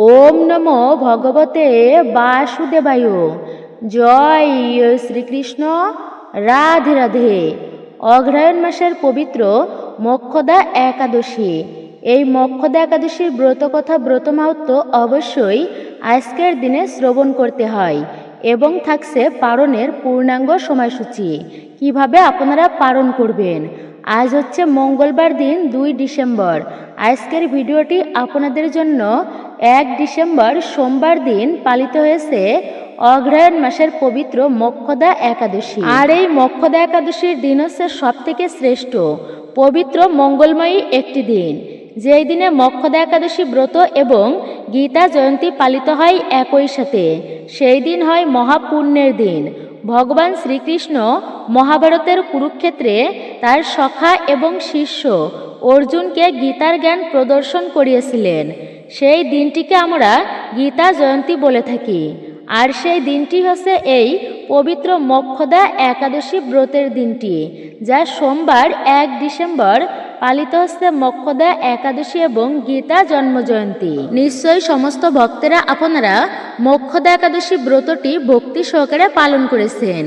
ওম নমো ভগবতে বাসুদেবায়। জয় শ্রীকৃষ্ণ। রাধে রাধে। অগ্রহায়ণ মাসের পবিত্র মক্ষদা একাদশী। এই মক্ষদা একাদশীর ব্রত কথা, ব্রত মাহাত্ম অবশ্যই আজকের দিনে শ্রবণ করতে হয় এবং থাকছে পারণের পূর্ণাঙ্গ সময়সূচি। কীভাবে আপনারা পালন করবেন? আজ হচ্ছে মঙ্গলবার দিন, দুই ডিসেম্বর। আজকের ভিডিওটি আপনাদের জন্য এক ডিসেম্বর সোমবার দিন পালিত হয়েছে অগ্রহায়ণ মাসের পবিত্র মক্ষদা একাদশী। আর এই মক্ষদা একাদশীর দিন হচ্ছে সব থেকে শ্রেষ্ঠ, পবিত্র, মঙ্গলময়ী একটি দিন। যেই দিনে মক্ষদা একাদশী ব্রত এবং গীতা জয়ন্তী পালিত হয় একই সাথে। সেই দিন হয় মহাপুণ্যের দিন। ভগবান শ্রীকৃষ্ণ মহাভারতের কুরুক্ষেত্রে তার সখা এবং শিষ্য অর্জুনকে গীতার জ্ঞান প্রদর্শন করিয়েছিলেন। সেই দিনটিকে আমরা গীতা জয়ন্তী বলে থাকি। আর সেই দিনটি হচ্ছে এই পবিত্র মক্ষদা একাদশী ব্রতের দিনটি, যা সোমবার এক ডিসেম্বর পালিত হচ্ছে মক্ষদা একাদশী এবং গীতা জন্মজয়ন্তী নিশ্চয়ই সমস্ত ভক্তেরা আপনারা মক্ষদা একাদশী ব্রতটি ভক্তি সহকারে পালন করেছেন।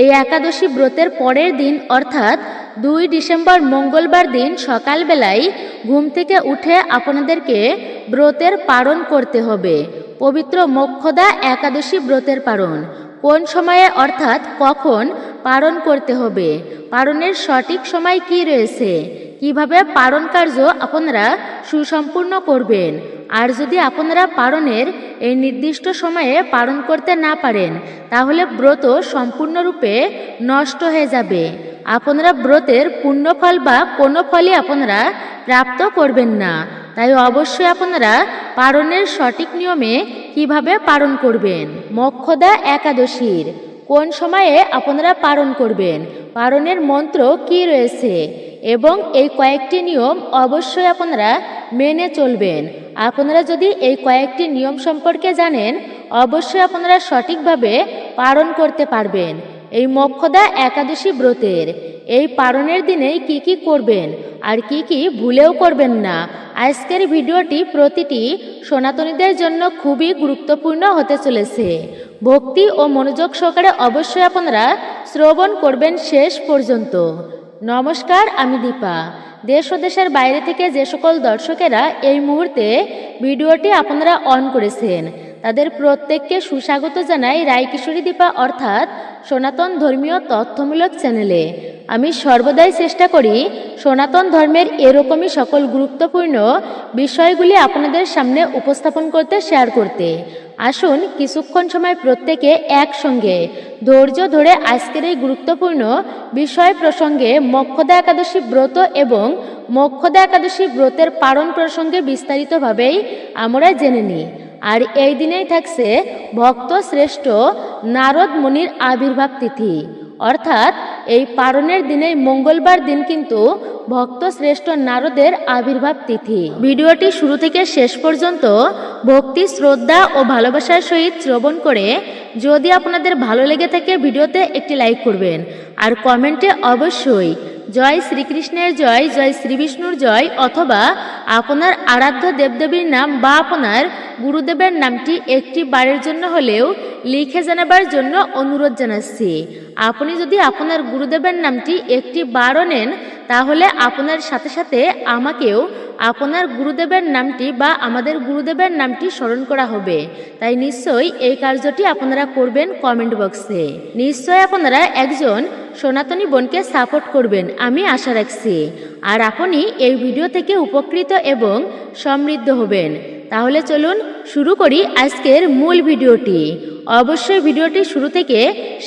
এই একাদশী ব্রতের পরের দিন অর্থাৎ দুই ডিসেম্বর মঙ্গলবার দিন সকালবেলায় ঘুম থেকে উঠে আপনাদেরকে ব্রতের পালন করতে হবে। পবিত্র মোক্ষদা একাদশী ব্রতের পালন। কোন সময়ে অর্থাৎ কখন পালন করতে হবে? পালনের সঠিক সময় কি রয়েছে? কীভাবে পালন কার্য আপনারা সুসম্পূর্ণ করবেন? আর যদি আপনারা পালনের এই নির্দিষ্ট সময়ে পালন করতে না পারেন, তাহলে ব্রত সম্পূর্ণরূপে নষ্ট হয়ে যাবে। আপনারা ব্রতের পুণ্যফল বা কোনো ফলই আপনারা প্রাপ্ত করবেন না। তাই অবশ্যই আপনারা পালনের সঠিক নিয়মে কীভাবে পালন করবেন? মক্ষদা একাদশীর। কোন সময়ে আপনারা পালন করবেন? পালনের মন্ত্র কি রয়েছে? এবং এই কয়েকটি নিয়ম অবশ্যই আপনারা মেনে চলবেন। আপনারা যদি এই কয়েকটি নিয়ম সম্পর্কে জানেন, অবশ্যই আপনারা সঠিকভাবে পালন করতে পারবেন। এই মক্ষদা একাদশী ব্রতের। এই পারণের দিনে কি কি করবেন? আর কি কি ভুলেও করবেন না। আজকের ভিডিওটি প্রতিটি সনাতনীদের জন্য খুবই গুরুত্বপূর্ণ হতে চলেছে। ভক্তি ও মনোযোগ সহকারে অবশ্যই আপনারা শ্রবণ করবেন শেষ পর্যন্ত। নমস্কার, আমি দীপা। দেশ ও দেশের বাইরে থেকে যে সকল দর্শকেরা এই মুহূর্তে ভিডিওটি আপনারা অন করেছেন, তাদের প্রত্যেককে সুস্বাগত জানাই রায়কিশোরী দীপা অর্থাৎ সনাতন ধর্মীয় তথ্যমূলক চ্যানেলে। আমি সর্বদাই চেষ্টা করি সনাতন ধর্মের এরকমই সকল গুরুত্বপূর্ণ বিষয়গুলি আপনাদের সামনে উপস্থাপন করতে শেয়ার করতে। আসুন কিছুক্ষণ সময় প্রত্যেকে একসঙ্গে। ধৈর্য ধরে আজকের এই গুরুত্বপূর্ণ বিষয় প্রসঙ্গে মক্ষদা একাদশী ব্রত এবং মক্ষদা একাদশী ব্রতের পালন প্রসঙ্গে বিস্তারিতভাবেই আমরা জেনে নিই। আর এই দিনেই থাকছে ভক্ত শ্রেষ্ঠ নারদ মুনির আবির্ভাব তিথি। অর্থাৎ এই পারণের দিনে মঙ্গলবার দিন কিন্তু ভক্ত শ্রেষ্ঠ নারদের আবির্ভাব তিথি। ভিডিওটি শুরু থেকে শেষ পর্যন্ত ভক্তি, শ্রদ্ধা ও ভালোবাসার সহিত শ্রবণ করে যদি আপনাদের ভালো লেগে থাকে ভিডিওতে একটি লাইক করবেন। আর কমেন্টে অবশ্যই জয় শ্রীকৃষ্ণের জয় জয় শ্রীবিষ্ণুর জয়, অথবা আপনার আরাধ্য দেবদেবীর নাম বা আপনার গুরুদেবের নামটি একটি বারের জন্য হলেও লিখে জানাবার জন্য অনুরোধ জানাচ্ছি। আপনি যদি আপনার গুরুদেবের নামটি একটি বারও নেন, তাহলে আপনার সাথে সাথে আমাকেও আপনার গুরুদেবের নামটি বা আমাদের গুরুদেবের নামটি স্মরণ করা হবে। তাই নিশ্চয়ই এই কার্যটি আপনারা করবেন কমেন্ট বক্সে। নিশ্চয় আপনারা একজন সনাতনী বোনকে সাপোর্ট করবেন, আমি আশা রাখছি। আর আপনি এই ভিডিও থেকে উপকৃত এবং সমৃদ্ধ হবেন। তাহলে চলুন শুরু করি আজকের মূল ভিডিওটি। অবশ্যই ভিডিওটি শুরু থেকে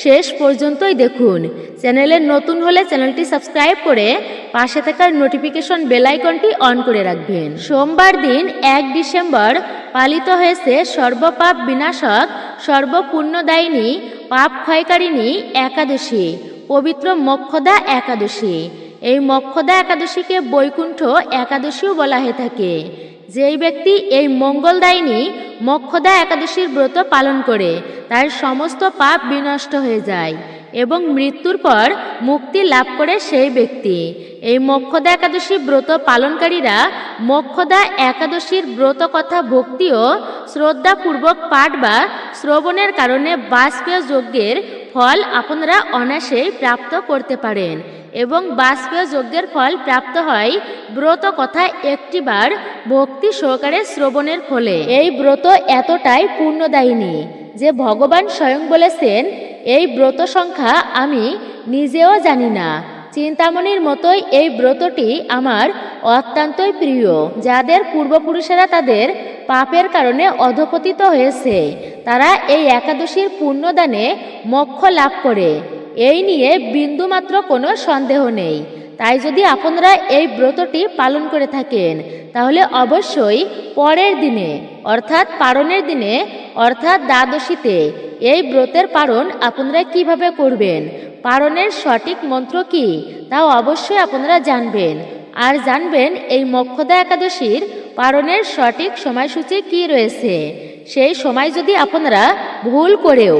শেষ পর্যন্তই দেখুন। চ্যানেলের নতুন হলে চ্যানেলটি সাবস্ক্রাইব করে পাশে থাকার নোটিফিকেশন বেল আইকনটি অন করে রাখবেন। সোমবার দিন এক ডিসেম্বর পালিত হয়েছে সর্বপাপ বিনাশক সর্বপুণ্যদায়িনী পাপ ক্ষয়কারিণী একাদশী, পবিত্র মক্ষদা একাদশী। এই মক্ষদা একাদশীকে বৈকুণ্ঠ একাদশীও বলা হয়ে থাকে। যেই ব্যক্তি এই মঙ্গলদায়িনী মক্ষদা একাদশীর ব্রত পালন করে, তার সমস্ত পাপ বিনষ্ট হয়ে যায় এবং মৃত্যুর পর মুক্তি লাভ করে সেই ব্যক্তি। এই মক্ষদা একাদশী ব্রত পালনকারীরা মক্ষদা একাদশীর ব্রত কথা ভক্তি ও শ্রদ্ধাপূর্বক পাঠ বা শ্রবণের কারণে বাষ্পীয় যজ্ঞের ফল আপনারা অনায়াসেই প্রাপ্ত করতে পারেন এবং বাষ্পীয় যজ্ঞের ফল প্রাপ্ত হয় ব্রত কথা একটিবার ভক্তি সহকারে শ্রবণের ফলে। এই ব্রত এতটাই পূর্ণদায়িনী যে ভগবান স্বয়ং বলেছেন, এই ব্রত সংখ্যা আমি নিজেও জানি না। চিন্তামণির মতোই এই ব্রতটি আমার অত্যন্তই প্রিয়। যাদের পূর্বপুরুষেরা তাদের পাপের কারণে অধপতিত হয়েছে তারা এই একাদশীর পুণ্যদানে মোক্ষ লাভ করে। এই নিয়ে বিন্দুমাত্র কোনো সন্দেহ নেই। তাই যদি আপনারা এই ব্রতটি পালন করে থাকেন, তাহলে অবশ্যই পরের দিনে, অর্থাৎ পারণের দিনে, অর্থাৎ দ্বাদশীতে, এই ব্রতের পারণ আপনারা কীভাবে করবেন? পারণের সঠিক মন্ত্র কি? তাও অবশ্যই আপনারা জানবেন। আর জানবেন এই মক্ষদা একাদশীর পারণের সঠিক সময়সূচি কি রয়েছে। সেই সময় যদি আপনারা ভুল করেও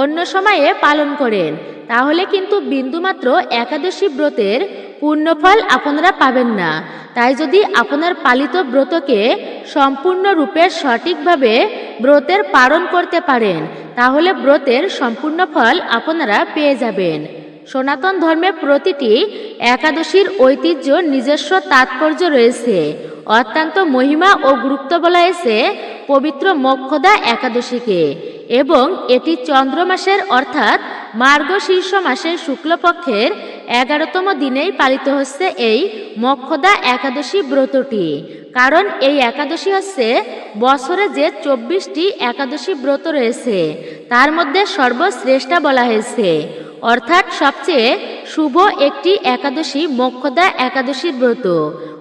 অন্য সময়ে পালন করেন, তাহলে কিন্তু বিন্দুমাত্র একাদশী ব্রতের পূর্ণফল আপনারা পাবেন না। তাই যদি আপনার পালিত ব্রতকে সম্পূর্ণরূপে সঠিকভাবে ব্রতের পালন করতে পারেন, তাহলে ব্রতের সম্পূর্ণ ফল আপনারা পেয়ে যাবেন। সনাতন ধর্মে প্রতিটি একাদশীর ঐতিহ্য নিজস্ব তাৎপর্য রয়েছে। অত্যন্ত মহিমা ও গুরুত্ব বলা হয়েছে পবিত্র মক্ষদা একাদশীকে এবং এটি চন্দ্র মাসের অর্থাৎ মার্গশীর্ষ মাসের শুক্লপক্ষের এগারোতম দিনেই পালিত হচ্ছে এই মক্ষদা একাদশী ব্রতটি। কারণ এই একাদশী হচ্ছে বছরে যে চব্বিশটি একাদশী ব্রত রয়েছে, তার মধ্যে সর্বশ্রেষ্ঠা বলা হয়েছে। অর্থাৎ সবচেয়ে শুভ একটি একাদশী মোক্ষদা একাদশীর ব্রত।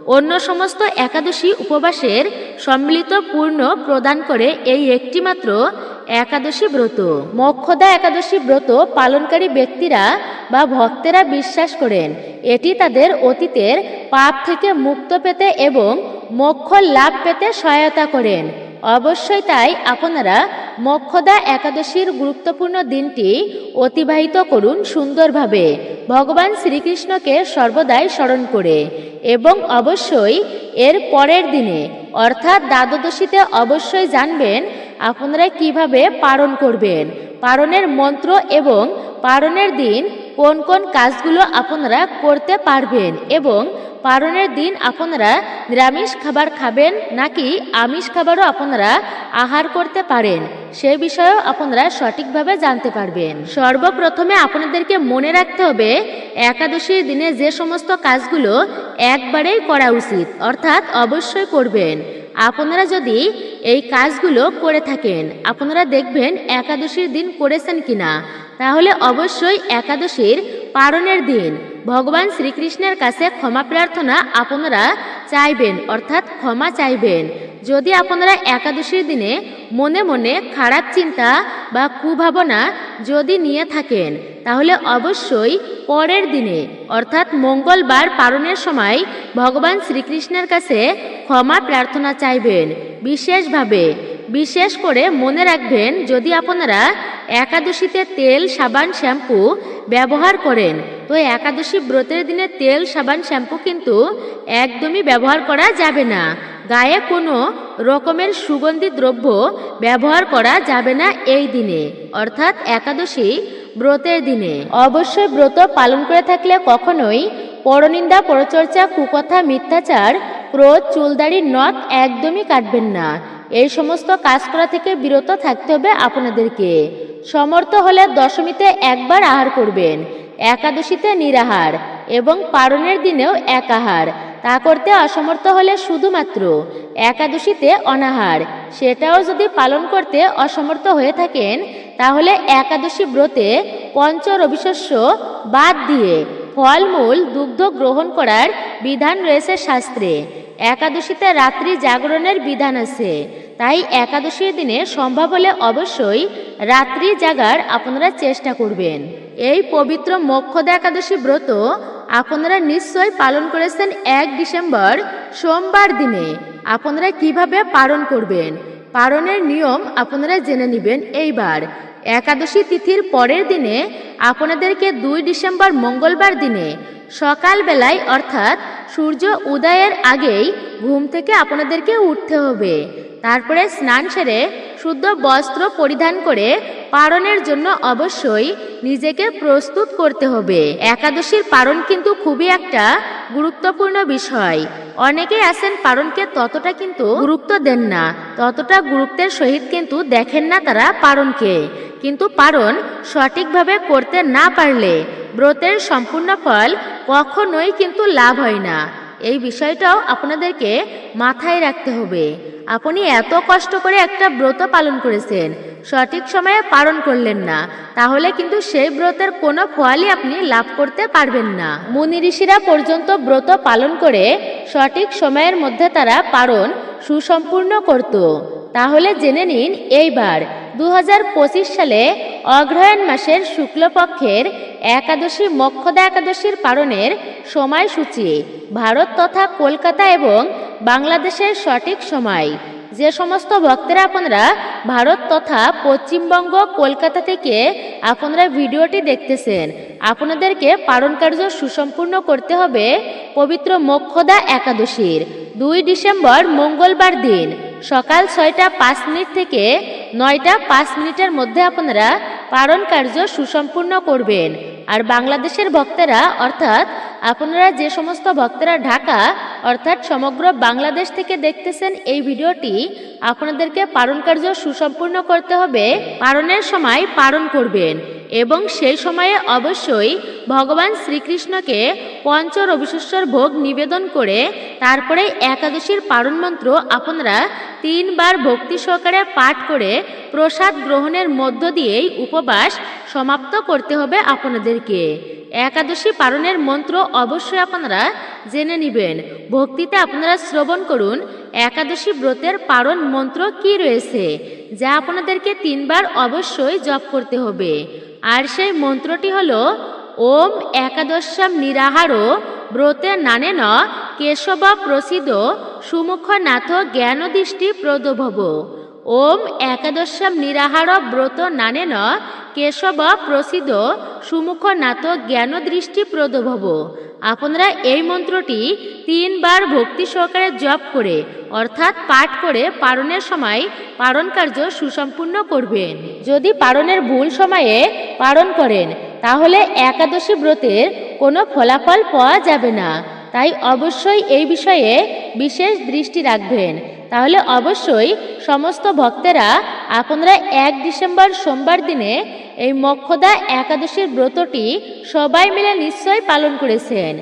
অন্য সমস্ত একাদশী উপবাসের সম্মিলিত পূর্ণ প্রদান করে এই একটিমাত্র একাদশী ব্রত। মোক্ষদা একাদশী ব্রত পালনকারী ব্যক্তিরা বা ভক্তেরা বিশ্বাস করেন। এটি তাদের অতীতের পাপ থেকে মুক্ত পেতে এবং মোক্ষ লাভ পেতে সহায়তা করেন। অবশ্যই তাই আপনারা মোক্ষদা একাদশীর গুরুত্বপূর্ণ দিনটি অতিবাহিত করুন সুন্দরভাবে। ভগবান শ্রীকৃষ্ণকে সর্বদাই স্মরণ করে এবং অবশ্যই এর পরের দিনে, অর্থাৎ দ্বাদশীতে অবশ্যই জানবেন আপনারা কীভাবে পালন করবেন। পারণের মন্ত্র এবং পারণের দিন কোন কোন কাজগুলো আপনারা করতে পারবেন এবং পারণের দিন আপনারা নিরামিষ খাবার খাবেন নাকি আমিষ খাবারও আপনারা আহার করতে পারেন, সে বিষয়েও আপনারা সঠিকভাবে জানতে পারবেন। সর্বপ্রথমে আপনাদেরকে মনে রাখতে হবে একাদশীর দিনে যে সমস্ত কাজগুলো একবারেই করা উচিত, অর্থাৎ অবশ্যই করবেন। আপনারা যদি এই কাজগুলো করে থাকেন, আপনারা দেখবেন একাদশীর দিন করেছেন কিনা তাহলে অবশ্যই একাদশীর পারণের দিন। ভগবান শ্রীকৃষ্ণের কাছে ক্ষমা প্রার্থনা আপনারা চাইবেন, অর্থাৎ ক্ষমা চাইবেন। যদি আপনারা একাদশীর দিনে মনে মনে খারাপ চিন্তা বা কুভাবনা যদি নিয়ে থাকেন, তাহলে অবশ্যই পরের দিনে, অর্থাৎ মঙ্গলবার পালনের সময় ভগবান শ্রীকৃষ্ণের কাছে ক্ষমা প্রার্থনা চাইবেন। বিশেষভাবে বিশেষ করে মনে রাখবেন, যদি আপনারা একাদশীতে তেল, সাবান, শ্যাম্পু ব্যবহার করেন, তো একাদশী ব্রতের দিনে তেল, সাবান, শ্যাম্পু কিন্তু একদমই ব্যবহার করা যাবে না। গায়ে কোনো রকমের সুগন্ধি দ্রব্য ব্যবহার করা যাবে না এই দিনে, অর্থাৎ একাদশী ব্রতের দিনে। অবশ্যই ব্রত পালন করে থাকলে কখনোই পরনিন্দা, পরচর্চা, কুকথা, মিথ্যাচার, ক্রোধ, চুলদাড়ি, নখ একদমই কাটবেন না। এই সমস্ত কাজ করা থেকে বিরত থাকতে হবে আপনাদেরকে। সমর্থ হলে দশমীতে একবার আহার করবেন। একাদশীতে নিরাহার এবং পারণের দিনেও এক আহার। তা করতে অসমর্থ হলে শুধুমাত্র একাদশীতে অনাহার। সেটাও যদি পালন করতে অসমর্থ হয়ে থাকেন, তাহলে একাদশী ব্রতে পঞ্চ রবিশস্য বাদ দিয়ে ফলমূল দুগ্ধ গ্রহণ করার বিধান রয়েছে শাস্ত্রে। একাদশীতে রাত্রি জাগরণের বিধান আছে। তাই একাদশীর দিনে সম্ভব হলে অবশ্যই রাত্রি জাগার আপনারা চেষ্টা করবেন। এই পবিত্র মোক্ষদা একাদশী ব্রত আপনারা নিশ্চয় পালন করেছেন এক ডিসেম্বর, সোমবার দিনে। আপনারা কীভাবে পালন করবেন? পালনের নিয়ম আপনারা জেনে নেবেন এইবার। একাদশী তিথির পরের দিনে আপনাদেরকে দুই ডিসেম্বর মঙ্গলবার দিনে সকালবেলায় অর্থাৎ সূর্য উদয়ের আগেই ঘুম থেকে আপনাদেরকে উঠতে হবে। তারপরে স্নান সেরে শুদ্ধ বস্ত্র পরিধান করে পারণের জন্য অবশ্যই নিজেকে প্রস্তুত করতে হবে। একাদশীর পারণ কিন্তু খুবই একটা গুরুত্বপূর্ণ বিষয়। অনেকেই আছেন পারণকে ততটা কিন্তু গুরুত্ব দেন না, ততটা গুরুত্বের সহিত কিন্তু দেখেন না তারা পারণকে। কিন্তু পারণ সঠিকভাবে করতে না পারলে ব্রতের সম্পূর্ণ ফল কখনোই কিন্তু লাভ হয় না। এই বিষয়টাও আপনাদেরকে মাথায় রাখতে হবে। আপনি এত কষ্ট করে একটা ব্রত পালন করেছেন, সঠিক সময়ে পালন করলেন না, তাহলে কিন্তু সেই ব্রতের কোনো ফলই আপনি লাভ করতে পারবেন না। মুনি ঋষিরা পর্যন্ত ব্রত পালন করে সঠিক সময়ের মধ্যে তারা পালন সুসম্পূর্ণ করত। তাহলে জেনে নিন, এইবার দু হাজার পঁচিশ সালে অগ্রহায়ণ মাসের শুক্লপক্ষের একাদশী মক্ষদা একাদশীর পালনের সময়সূচি, ভারত তথা কলকাতা এবং বাংলাদেশের সঠিক সময়। যে সমস্ত ভক্তেরা আপনারা ভারত তথা পশ্চিমবঙ্গ, কলকাতা থেকে আপনারা ভিডিওটি দেখতেছেন, আপনাদেরকে পালন কার্য সুসম্পূর্ণ করতে হবে পবিত্র মোক্ষদা একাদশীর, দুই ডিসেম্বর মঙ্গলবার দিন, সকাল ছয়টা পাঁচ মিনিট থেকে নয়টা পাঁচ মিনিটের মধ্যে আপনারা পালন কার্য সুসম্পূর্ণ করবেন। আর বাংলাদেশের ভক্তেরা, অর্থাৎ আপনারা যে সমস্ত ভক্তেরা ঢাকা, অর্থাৎ সমগ্র বাংলাদেশ থেকে দেখতেছেন এই ভিডিওটি, আপনাদেরকে পালন কার্য সুসম্পূর্ণ করতে হবে। পালনের সময় পালন করবেন এবং সেই সময়ে অবশ্যই ভগবান শ্রীকৃষ্ণকে পঞ্চ রবিশ্বর ভোগ নিবেদন করে, তারপরে একাদশীর পালন মন্ত্র আপনারা তিনবার ভক্তি সহকারে পাঠ করে প্রসাদ গ্রহণের মধ্য দিয়েই উপবাস সমাপ্ত করতে হবে আপনাদেরকে। একাদশী পালনের মন্ত্র অবশ্যই আপনারা জেনে নেবেন। ভক্তিতে আপনারা শ্রবণ করুন, একাদশী ব্রতের পালন মন্ত্র কি রয়েছে, যা আপনাদেরকে তিনবার অবশ্যই জপ করতে হবে। আর সেই মন্ত্রটি হলো ওম একাদশাম নিরাহার ব্রতে নানে ন কেশব প্রসিদ্ধ সুমুখনাথ জ্ঞানদৃষ্টি প্রদভব। ওম একাদশাম নিরাহার ব্রত নানে ন কেশব প্রসিদ্ধ সুমুখনাথ জ্ঞানদৃষ্টি প্রদভব। আপনারা এই মন্ত্রটি তিনবার ভক্তি সহকারে জপ করে, অর্থাৎ পাঠ করে পারণের সময় পালন কার্য সুসম্পূর্ণ করবেন। যদি পারণের ভুল সময়ে পারণ করেন তাহলে একাদশী ব্রতের কোনো ফলাফল পাওয়া যাবে না। তাই অবশ্যই এই বিষয়ে বিশেষ দৃষ্টি রাখবেন। তাহলে অবশ্যই সমস্ত ভক্তেরা আপনারা এক ডিসেম্বর সোমবার দিনে এই মক্ষদা একাদশীর ব্রতটি সবাই মিলে নিশ্চয় পালন করেছেন।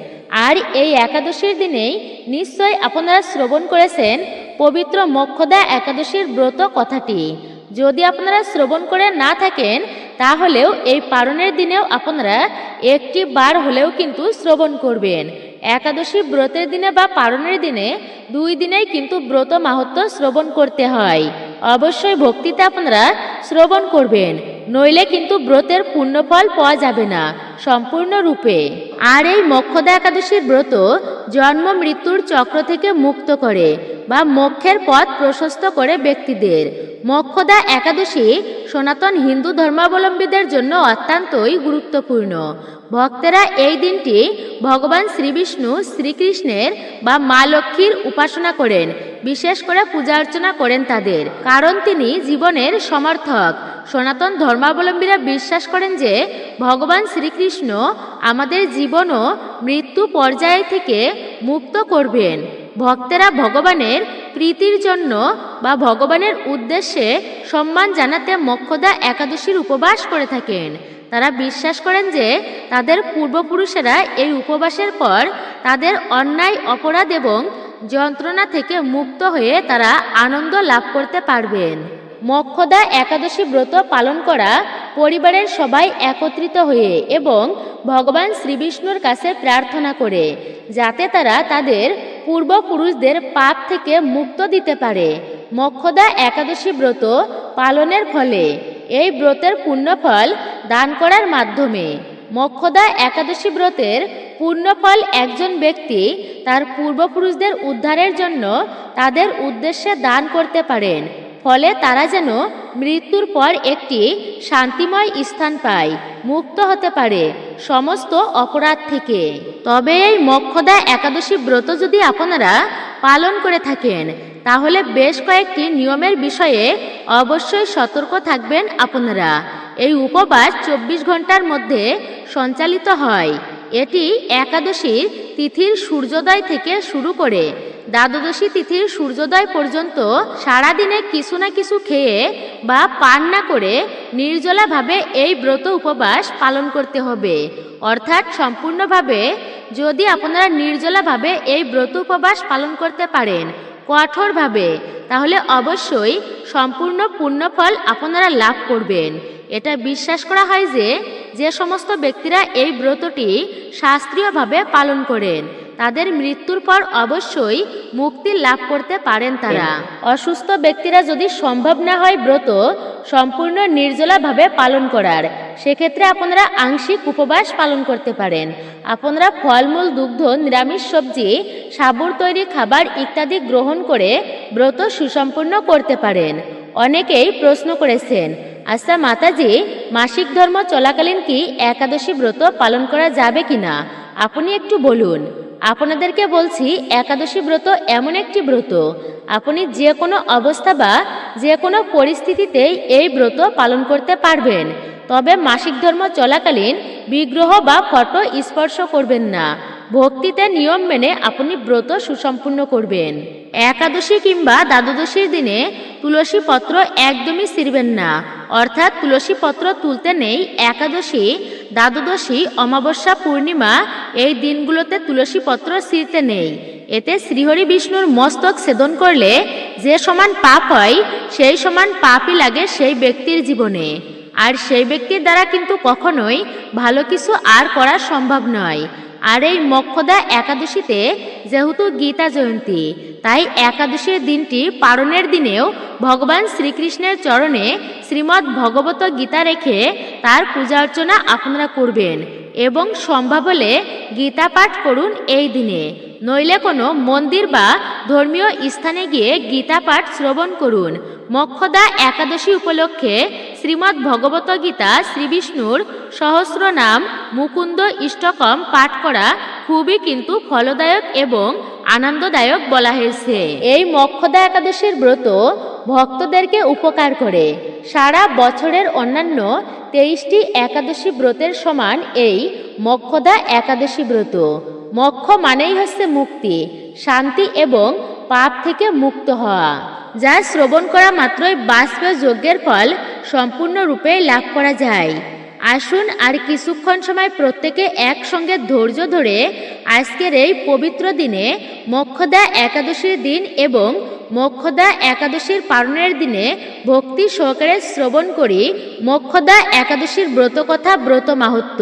আর এই একাদশীর দিনেই নিশ্চয় আপনারা শ্রবণ করেছেন পবিত্র মক্ষদা একাদশীর ব্রত কথাটি। যদি আপনারা শ্রবণ করে না থাকেন, তাহলেও এই পারণের দিনেও আপনারা একটি বার হলেও কিন্তু শ্রবণ করবেন। একাদশী ব্রতের দিনে বা পারণের দিনে দুই দিনেই কিন্তু ব্রত মাহাত্ম শ্রবণ করতে হয়। অবশ্যই ভক্তিতে আপনারা শ্রবণ করবেন, নইলে কিন্তু ব্রতের পুণ্যফল পাওয়া যাবে না, সম্পূর্ণরূপে। আর এই মক্ষদা একাদশীর ব্রত জন্ম মৃত্যুর চক্র থেকে মুক্ত করে। বা মোক্ষের পথ প্রশস্ত করে ব্যক্তিদের। মোক্ষদা একাদশী সনাতন হিন্দু ধর্মাবলম্বীদের জন্য অত্যন্তই গুরুত্বপূর্ণ। ভক্তেরা এই দিনটি ভগবান শ্রীবিষ্ণু শ্রীকৃষ্ণের বা মা লক্ষ্মীর উপাসনা করেন, বিশেষ করে পূজা অর্চনা করেন তাদের। কারণ তিনি জীবনের সমর্থক। সনাতন ধর্মাবলম্বীরা বিশ্বাস করেন যে ভগবান শ্রীকৃষ্ণ আমাদের জীবন ও মৃত্যু পর্যায় থেকে মুক্ত করবেন। ভক্তেরা ভগবানের প্রীতির জন্য বা ভগবানের উদ্দেশ্যে সম্মান জানাতে মক্ষদা একাদশীর উপবাস করে থাকেন। তারা বিশ্বাস করেন যে তাদের পূর্বপুরুষেরা এই উপবাসের পর তাদের অন্যায়, অপরাধ এবং যন্ত্রণা থেকে মুক্ত হয়ে তারা আনন্দ লাভ করতে পারবেন। মক্ষদা একাদশী ব্রত পালন করা পরিবারের সবাই একত্রিত হয়ে এবং ভগবান শ্রীবিষ্ণুর কাছে প্রার্থনা করে, যাতে তারা তাদের পূর্বপুরুষদের পাপ থেকে মুক্ত দিতে পারে। মক্ষদা একাদশী ব্রত পালনের ফলে। এই ব্রতের পুণ্যফল দান করার মাধ্যমে। মক্ষদা একাদশী ব্রতের পুণ্যফল একজন ব্যক্তি তার পূর্বপুরুষদের উদ্ধারের জন্য তাদের উদ্দেশ্যে দান করতে পারেন। ফলে তারা যেন মৃত্যুর পর একটি শান্তিময় স্থান পায়, মুক্ত হতে পারে সমস্ত অপরাধ থেকে। তবে এই মক্ষদা একাদশী ব্রত যদি আপনারা পালন করে থাকেন, তাহলে বেশ কয়েকটি নিয়মের বিষয়ে অবশ্যই সতর্ক থাকবেন আপনারা। এই উপবাস চব্বিশ ঘণ্টার মধ্যে সঞ্চালিত হয়। এটি একাদশীর তিথির সূর্যোদয় থেকে শুরু করে দ্বাদশী তিথির সূর্যোদয় পর্যন্ত সারাদিনে কিছু না কিছু খেয়ে বা পান না করে নির্জলাভাবে এই ব্রত উপবাস পালন করতে হবে। অর্থাৎ সম্পূর্ণভাবে যদি আপনারা নির্জলাভাবে এই ব্রত উপবাস পালন করতে পারেন কঠোরভাবে, তাহলে অবশ্যই সম্পূর্ণ পুণ্যফল আপনারা লাভ করবেন। এটা বিশ্বাস করা হয় যে যে সমস্ত ব্যক্তিরা এই ব্রতটি শাস্ত্রীয়ভাবে পালন করেন। তাদের মৃত্যুর পর অবশ্যই মুক্তি লাভ করতে পারেন তারা। অসুস্থ ব্যক্তিরা যদি সম্ভব না হয় ব্রত সম্পূর্ণ নির্জলাভাবে পালন করার সেক্ষেত্রে আপনারা আংশিক উপবাস পালন করতে পারেন। আপনারা ফলমূল দুগ্ধ নিরামিষ সবজি সাবুর তৈরি খাবার ইত্যাদি গ্রহণ করে ব্রত সুসম্পন্ন করতে পারেন। অনেকেই প্রশ্ন করেছেন আচ্ছা মাতাজি মাসিক ধর্ম চলাকালীন কি একাদশী ব্রত পালন করা যাবে কিনা? আপনি একটু বলুন। আপনাদেরকে বলছি, একাদশী ব্রত এমন একটি ব্রত। আপনি যে কোনো অবস্থা বা যে কোনো পরিস্থিতিতেই এই ব্রত পালন করতে পারবেন। তবে মাসিক ধর্ম চলাকালীন বিগ্রহ বা ফটো স্পর্শ করবেন না। ভক্তিতে নিয়ম মেনে আপনি ব্রত সুসম্পূর্ণ করবেন। একাদশী কিংবা দ্বাদশীর দিনে তুলসী পত্র একদমই ছিঁড়বেন না। অর্থাৎ তুলসী পত্র তুলতে নেই একাদশী, দ্বাদশী, অমাবস্যা, পূর্ণিমা এই দিনগুলোতে তুলসী পত্র ছিঁড়তে নেই। এতে শ্রীহরি বিষ্ণুর মস্তক ছেদন করলে যে সমান পাপ হয়, সেই সমান পাপই লাগে সেই ব্যক্তির জীবনে। আর সেই ব্যক্তির দ্বারা কিন্তু কখনোই ভালো কিছু আর করা সম্ভব নয়। আর এই মক্ষদা একাদশীতে যেহেতু গীতা জয়ন্তী, তাই একাদশীর দিনটি পালনের দিনেও ভগবান শ্রীকৃষ্ণের চরণে শ্রীমদ্ ভগবত গীতা রেখে তার পূজা অর্চনা আপনারা করবেন এবং সম্ভব হলে গীতা পাঠ করুন এই দিনে। নইলে কোনো মন্দির বা ধর্মীয় স্থানে গিয়ে গীতা পাঠ শ্রবণ করুন। মক্ষদা একাদশী উপলক্ষে শ্রীমদ্ ভগবত গীতা শ্রীবিষ্ণুর সহস্র নাম মুকুন্দ ইষ্টকম পাঠ করা খুবই কিন্তু ফলদায়ক এবং আনন্দদায়ক বলা হয়েছে। এই মক্ষদা একাদশীর ব্রত ভক্তদেরকে উপকার করে। সারা বছরের অন্যান্য তেইশটি একাদশী ব্রতের সমান এই মক্ষদা একাদশী ব্রত। মক্ষ মানেই হচ্ছে মুক্তি, শান্তি এবং পাপ থেকে মুক্ত হওয়া। যা শ্রবণ করা মাত্রই বাষ্প যজ্ঞের ফল সম্পূর্ণরূপে লাভ করা যায়। আসুন আর কিছুক্ষণ সময় প্রত্যেকে একসঙ্গে ধৈর্য ধরে আজকের এই পবিত্র দিনে মক্ষদা একাদশীর দিন এবং মক্ষদা একাদশীর পালনের দিনে ভক্তি সহকারে শ্রবণ করি মক্ষদা একাদশীর ব্রত কথা ব্রত মাহাত্ম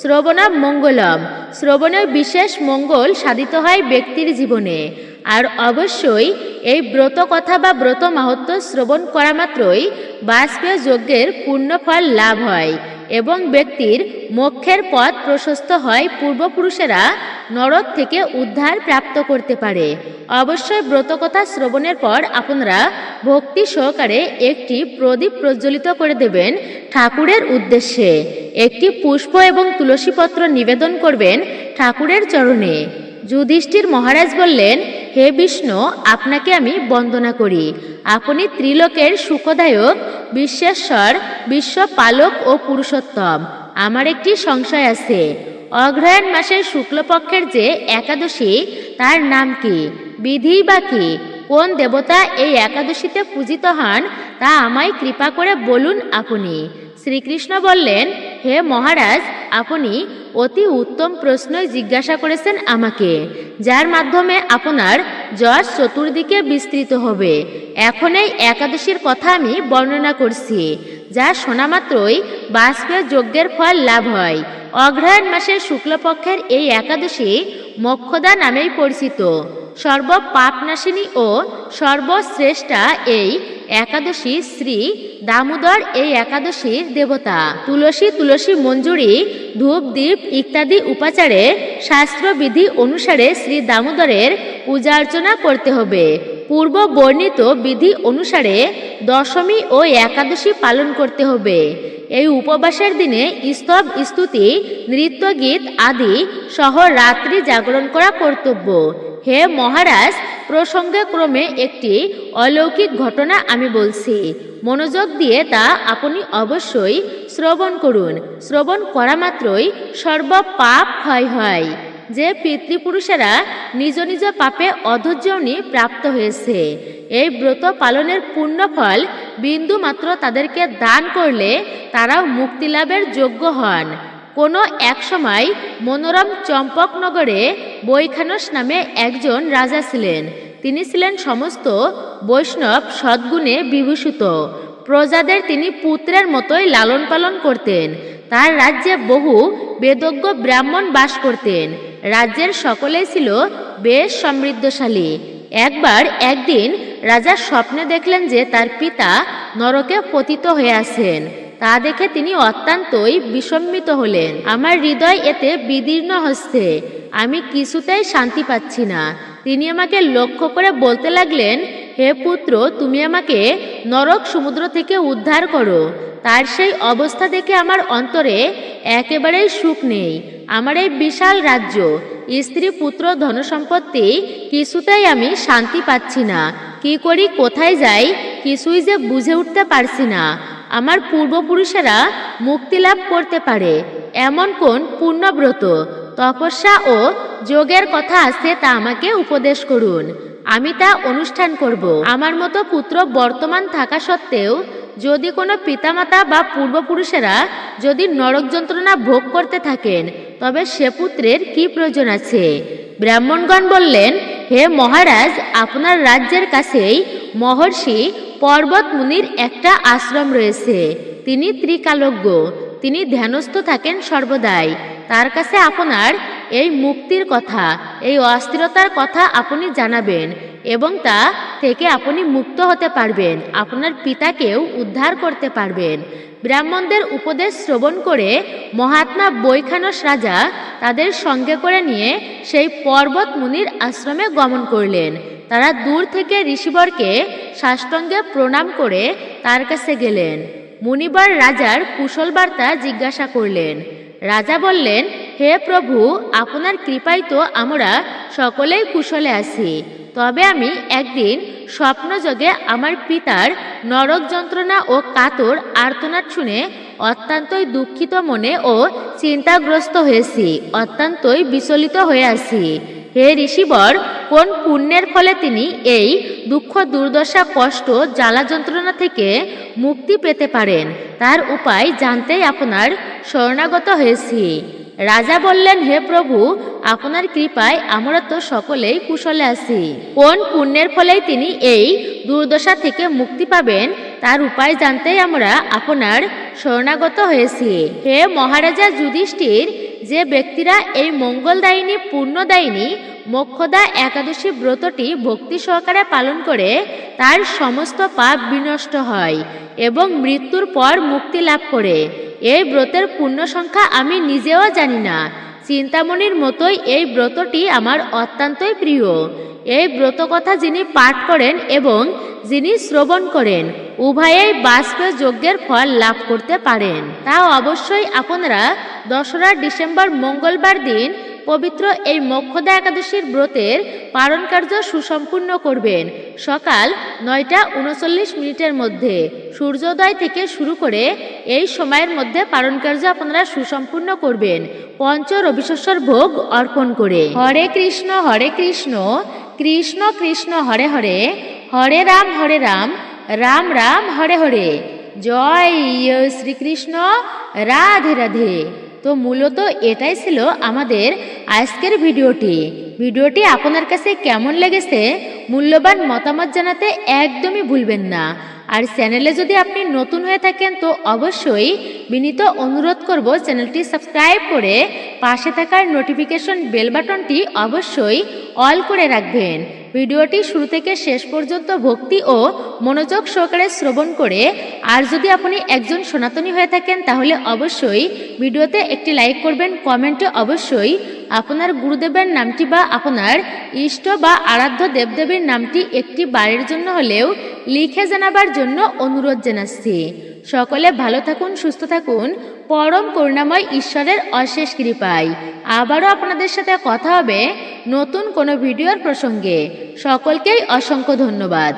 শ্রবণা মঙ্গলম। শ্রবণের বিশেষ মঙ্গল সাধিত হয় ব্যক্তির জীবনে। আর অবশ্যই এই ব্রত কথা বা ব্রত মাহাত্ম শ্রবণ করা মাত্রই বাষ্পীয় যজ্ঞের পূর্ণফল লাভ হয় এবং ব্যক্তির মোক্ষের পথ প্রশস্ত হয় পূর্বপুরুষেরা নরক থেকে উদ্ধার প্রাপ্ত করতে পারে। অবশ্যই ব্রতকথা শ্রবণের পর আপনারা ভক্তি সহকারে একটি প্রদীপ প্রজ্বলিত করে দেবেন ঠাকুরের উদ্দেশ্যে। একটি পুষ্প এবং তুলসীপত্র নিবেদন করবেন ঠাকুরের চরণে। যুধিষ্ঠির মহারাজ বললেন হে বিষ্ণু, আপনাকে আমি বন্দনা করি। আপনি ত্রিলোকের সুখদায়ক, বিশ্বেশ্বর, বিশ্বপালক ও পুরুষোত্তম। আমার একটি সংশয় আছে। অগ্রহায়ণ মাসের শুক্লপক্ষের যে একাদশী, তার নাম কি? বিধি বা কি? কোন দেবতা এই একাদশীতে পূজিত হন, তা আমায় কৃপা করে বলুন আপনি। শ্রীকৃষ্ণ বললেন হে মহারাজ, আপনি অতি উত্তম প্রশ্নই জিজ্ঞাসা করেছেন আমাকে, যার মাধ্যমে আপনার যশ চতুর্দিকে বিস্তৃত হবে। এখন এই একাদশীর কথা আমি বর্ণনা করছি, যা শোনা মাত্রই যজ্ঞের ফল লাভ হয়। অগ্রহায়ণ মাসের শুক্লপক্ষের এই একাদশী মোক্ষদা নামেই পরিচিত। সর্ব পাপনাশিনী ও সর্বশ্রেষ্ঠা এই একাদশী শ্রী দামোদর এই একাদশীর দেবতা। তুলসী তুলসী মঞ্জুরি, ধূপ দ্বীপ ইত্যাদি উপাচারে শাস্ত্রবিধি অনুসারে শ্রী দামোদরের পূজা অর্চনা করতে হবে। পূর্ব বর্ণিত বিধি অনুসারে দশমী ও একাদশী পালন করতে হবে। এই উপবাসের দিনে স্তব, স্তুতি নৃত্য গীত আদি সহ রাত্রি জাগরণ করা কর্তব্য। হে মহারাজ, প্রসঙ্গে ক্রমে একটি অলৌকিক ঘটনা আমি বলছি। মনোযোগ দিয়ে তা আপনি অবশ্যই শ্রবণ করুন। শ্রবণ করা মাত্রই সর্ব পাপ ক্ষয় হয়। যে পিতৃপুরুষেরা নিজ নিজ পাপে অধৈর্যনি প্রাপ্ত হয়েছে। এই ব্রত পালনের পূর্ণ ফল বিন্দু মাত্র তাদেরকে দান করলে তারাও মুক্তি লাভের যোগ্য হন। কোনো এক সময় মনোরম চম্পকনগরে বৈখানস নামে একজন রাজা ছিলেন। তিনি ছিলেন সমস্ত বৈষ্ণব সদ্গুণে বিভূষিত। প্রজাদের তিনি পুত্রের মতোই লালন পালন করতেন। তার রাজ্যে বহু বেদজ্ঞ ব্রাহ্মণ বাস করতেন। রাজ্যের সকলেই ছিল বেশ সমৃদ্ধশালী। একবার একদিন রাজা স্বপ্নে দেখলেন যে তার পিতা নরকে পতিত হয়ে আছেন। তা দেখে তিনি অত্যন্তই বিষম্মিত হলেন। আমার হৃদয় এতে বিদীর্ণ হচ্ছে আমি কিছুতেই শান্তি পাচ্ছি না। তিনি আমাকে লক্ষ্য করে বলতে লাগলেন হে পুত্র, তুমি আমাকে নরক সমুদ্র থেকে উদ্ধার করো। তার সেই অবস্থা দেখে আমার অন্তরে একেবারেই সুখ নেই। আমার এই বিশাল রাজ্য, স্ত্রী পুত্র ধনসম্পত্তি কিছুতেই আমি শান্তি পাচ্ছি না। কি করি, কোথায় যাই, কিছুই যে বুঝে উঠতে পারছি না। আমার পূর্বপুরুষেরা মুক্তি লাভ করতে পারে, এমন কোন পূর্ণব্রত তপস্যা ও যোগের কথা আছে তা আমাকে উপদেশ করুন। আমি তা অনুষ্ঠান করব। আমার মতো পুত্র বর্তমান থাকা সত্ত্বেও, যদি কোনো পিতামাতা বা পূর্বপুরুষেরা যদি নরক যন্ত্রণা ভোগ করতে থাকেন, তবে সে পুত্রের কি প্রয়োজন আছে? ব্রাহ্মণগণ বললেন, হে মহারাজ, আপনার রাজ্যের কাছেই মহর্ষি পর্বত মুনির একটা আশ্রম রয়েছে। তিনি ত্রিকালজ্ঞ, তিনি ধ্যানস্থ থাকেন সর্বদাই। তার কাছে আপনার এই মুক্তির কথা, এই অস্থিরতার কথা আপনি জানাবেন এবং তা থেকে আপনি মুক্ত হতে পারবেন। আপনার পিতাকেও উদ্ধার করতে পারবেন। ব্রাহ্মণদের উপদেশ শ্রবণ করে মহাত্মা বৈখানস রাজা তাদের সঙ্গে করে নিয়ে সেই পর্বত মুনির আশ্রমে গমন করলেন। তারা দূর থেকে ঋষিবরকে সাষ্টাঙ্গে প্রণাম করে তার কাছে গেলেন। মুনিবর রাজার কুশল বার্তা জিজ্ঞাসা করলেন। রাজা বললেন হে প্রভু, আপনার কৃপায় তো আমরা সকলেই কুশলে আছি। তবে আমি একদিন স্বপ্নযোগে আমার পিতার নরক যন্ত্রণা ও কাতর আর্তনাদ শুনে অত্যন্তই দুঃখিত মনে ও চিন্তাগ্রস্ত হয়েছি, অত্যন্তই বিচলিত হয়ে আছি। হে ঋষিবর, কোন পুণ্যের ফলে তিনি এই দুঃখ দুর্দশা কষ্ট জ্বালা যন্ত্রণা থেকে মুক্তি পেতে পারেন? তার উপায় জানতেই আপনার শরণাগত হয়েছি। রাজা বললেন, হে প্রভু, আপনার কৃপায় আমরা তো সকলেই কুশলে আছি। কোন পুণ্যের ফলেই তিনি এই দুর্দশা থেকে মুক্তি পাবেন, তার উপায় জানতেই আমরা আপনার শরণাগত হয়েছি। হে মহারাজা যুধিষ্ঠির যে ব্যক্তিরা এই মঙ্গলদায়িনী পূর্ণদায়িনী মোক্ষদা একাদশী ব্রতটি ভক্তি সহকারে পালন করে, তার সমস্ত পাপ বিনষ্ট হয় এবং মৃত্যুর পর মুক্তি লাভ করে। এই ব্রতের পূর্ণ সংখ্যা আমি নিজেও জানি না। চিন্তামণির মতোই এই ব্রতটি আমার অত্যন্তই প্রিয়। এই ব্রত কথা যিনি পাঠ করেন এবং যিনি শ্রবণ করেন উভয়েই বাষ্পীয় যজ্ঞের ফল লাভ করতে পারেন। তা অবশ্যই আপনারা দশরা ডিসেম্বর মঙ্গলবার দিন পবিত্র এই মক্ষদা একাদশীর ব্রতের পালন কার্য সুসম্পূর্ণ করবেন। সকাল নয়টা উনচল্লিশ মিনিটের মধ্যে সূর্যোদয় থেকে শুরু করে এই সময়ের মধ্যে পালন কার্য আপনারা সুসম্পূর্ণ করবেন। পঞ্চ রবিশস্যর ভোগ অর্পণ করে। হরে কৃষ্ণ হরে কৃষ্ণ কৃষ্ণ কৃষ্ণ, হরে হরে। হরে রাম হরে রাম রাম রাম, হরে হরে। জয় শ্রীকৃষ্ণ, রাধে রাধে। তো মূলত এটাই ছিল আমাদের আজকের ভিডিওটি। ভিডিওটি আপনার কাছে কেমন লেগেছে, মূল্যবান মতামত জানাতে একদমই ভুলবেন না। আর চ্যানেলে যদি আপনি নতুন হয়ে থাকেন, তো অবশ্যই বিনীত অনুরোধ করব চ্যানেলটি সাবস্ক্রাইব করে পাশে থাকার নোটিফিকেশন বেল বাটনটি অবশ্যই অল করে রাখবেন। ভিডিওটি শুরু থেকে শেষ পর্যন্ত ভক্তি ও মনোযোগ সহকারে শ্রবণ করে, আর যদি আপনি একজন সনাতনী হয়ে থাকেন, তাহলে অবশ্যই ভিডিওতে একটি লাইক করবেন, কমেন্টে অবশ্যই আপনার গুরুদেবের নামটি বা আপনার ইষ্ট বা আরাধ্য দেবদেবীর নামটি একটি বাড়ির জন্য হলেও লিখে জানাবার জন্য অনুরোধ জানাচ্ছি। সকলে ভালো থাকুন, সুস্থ থাকুন। পরম করুণাময় ঈশ্বরের অশেষ কৃপায়। আবারও আপনাদের সাথে কথা হবে নতুন কোনো ভিডিওর প্রসঙ্গে। সকলকেই অসংখ্য ধন্যবাদ।